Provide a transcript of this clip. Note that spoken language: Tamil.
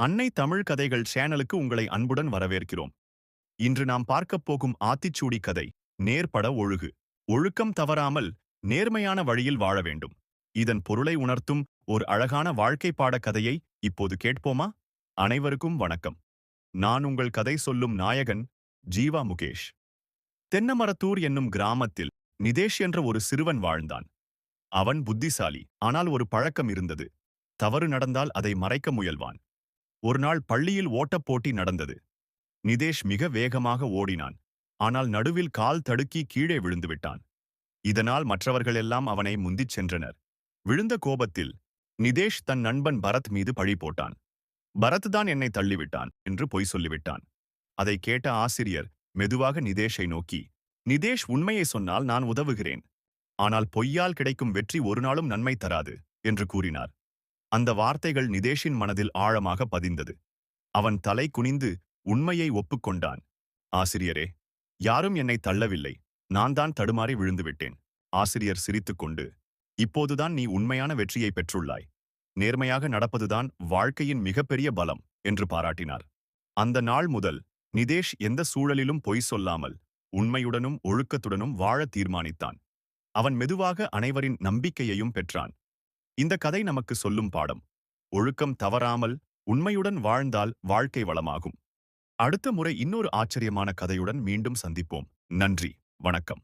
அன்னை தமிழ் கதைகள் சேனலுக்கு உங்களை அன்புடன் வரவேற்கிறோம். இன்று நாம் பார்க்கப் போகும் ஆத்திச்சூடி கதை நேர்பட ஒழுகு. ஒழுக்கம் தவறாமல் நேர்மையான வழியில் வாழ வேண்டும். இதன் பொருளை உணர்த்தும் ஒரு அழகான வாழ்க்கை பாட கதையை இப்போது கேட்போமா? அனைவருக்கும் வணக்கம். நான் உங்கள் கதை சொல்லும் நாயகன் ஜீவா முகேஷ். தென்னமரத்தூர் என்னும் கிராமத்தில் நிதேஷ் என்ற ஒரு சிறுவன் வாழ்ந்தான். அவன் புத்திசாலி ஆனால் ஒரு பழக்கம் இருந்தது. தவறு நடந்தால் அதை மறைக்க முயல்வான். ஒருநாள் பள்ளியில் ஓட்டப் போட்டி நடந்தது. நிதேஷ் மிக வேகமாக ஓடினான். ஆனால் நடுவில் கால் தடுக்கி கீழே விழுந்து விட்டான் இதனால் மற்றவர்களெல்லாம் அவனை முந்திச் சென்றனர். விழுந்த கோபத்தில் நிதேஷ் தன் நண்பன் பரத் மீது பழி போட்டான். பரத் தான் என்னை தள்ளிவிட்டான் என்று பொய் சொல்லிவிட்டான். அதை கேட்ட ஆசிரியர் மெதுவாக நிதேஷை நோக்கி நிதேஷ் உண்மையை சொன்னால் நான் உதவுகிறேன். ஆனால் பொய்யால் கிடைக்கும் வெற்றி ஒரு நாளும் நன்மை தராது என்று கூறினார். அந்த வார்த்தைகள் நிதேஷின் மனதில் ஆழமாக பதிந்தது. அவன் தலை குனிந்து உண்மையை ஒப்புக்கொண்டான். ஆசிரியரே யாரும் என்னை தள்ளவில்லை. நான் தான் தடுமாறி விழுந்துவிட்டேன் ஆசிரியர் சிரித்துக்கொண்டு இப்போதுதான் நீ உண்மையான வெற்றியை பெற்றுள்ளாய். நேர்மையாக நடப்பதுதான் வாழ்க்கையின் மிகப்பெரிய பலம் என்று பாராட்டினார். அந்த நாள் முதல் நிதேஷ் எந்த சூழலிலும் பொய் சொல்லாமல் உண்மையுடனும் ஒழுக்கத்துடனும் வாழ தீர்மானித்தான். அவன் மெதுவாக அனைவரின் நம்பிக்கையையும் பெற்றான். இந்த கதை நமக்கு சொல்லும் பாடம் ஒழுக்கம் தவறாமல் உண்மையுடன் வாழ்ந்தால் வாழ்க்கை வளமாகும். அடுத்த முறை இன்னொரு ஆச்சரியமான கதையுடன் மீண்டும் சந்திப்போம். நன்றி வணக்கம்.